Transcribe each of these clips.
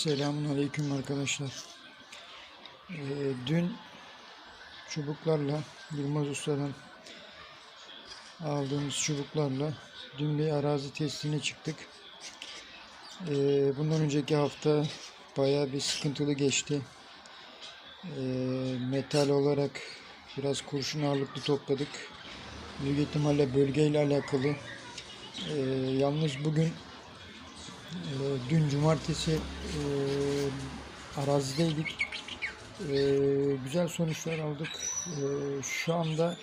Selamun Aleyküm arkadaşlar. Ee, dün çubuklarla Yılmaz Usta'dan aldığımız çubuklarla dün bir arazi testine çıktık. Ee, bundan önceki hafta bayağı bir sıkıntılı geçti. Ee, metal olarak biraz kurşun ağırlıklı topladık. Büyük ihtimalle bölgeyle alakalı. Ee, yalnız bugün Dün cumartesi e, arazideydik. E, güzel sonuçlar aldık. E, şu anda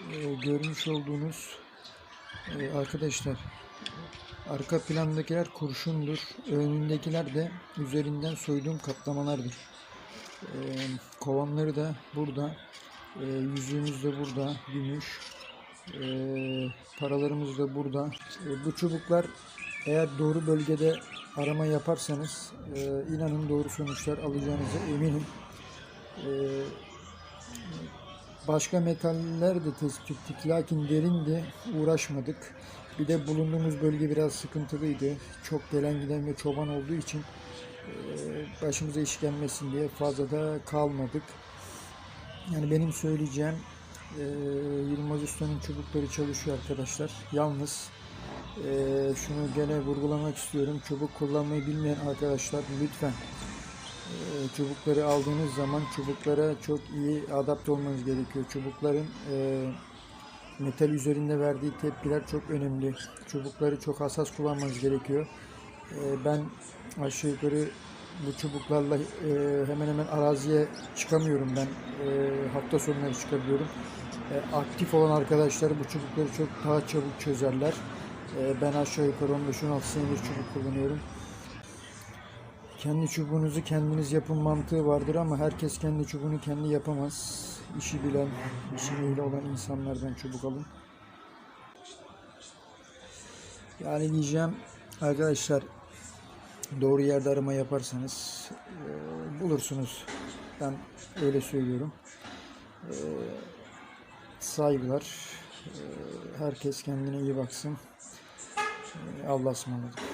e, görmüş olduğunuz e, arkadaşlar arka plandakiler kurşundur. Önündekiler de üzerinden soyduğum kaplamalardır. E, kovanları da burada. E, yüzüğümüz de burada. Gümüş. E, paralarımız da burada. E, bu çubuklar eğer doğru bölgede arama yaparsanız e, inanın doğru sonuçlar alacağınıza eminim. E, başka metaller de tespit ettik lakin derindi uğraşmadık. Bir de bulunduğumuz bölge biraz sıkıntılıydı. Çok gelen giden ve çoban olduğu için e, başımıza iş gelmesin diye fazla da kalmadık. Yani benim söyleyeceğim e, Yılmaz Usta'nın çubukları çalışıyor arkadaşlar. Yalnız e, şunu gene vurgulamak istiyorum. Çubuk kullanmayı bilmeyen arkadaşlar lütfen e, çubukları aldığınız zaman çubuklara çok iyi adapte olmanız gerekiyor. Çubukların e, metal üzerinde verdiği tepkiler çok önemli. Çubukları çok hassas kullanmanız gerekiyor. E, ben aşağı yukarı bu çubuklarla e, hemen hemen araziye çıkamıyorum ben. E, hafta sonları çıkabiliyorum. E, aktif olan arkadaşlar bu çubukları çok daha çabuk çözerler. E, ben aşağı yukarı 15-16 senedir çubuk kullanıyorum. Kendi çubuğunuzu kendiniz yapın mantığı vardır ama herkes kendi çubuğunu kendi yapamaz. İşi bilen, işin ehli olan insanlardan çubuk alın. Yani diyeceğim arkadaşlar doğru yerde arama yaparsanız e, bulursunuz. Ben öyle söylüyorum. E, saygılar. E, herkes kendine iyi baksın. Allah'a ısmarladık.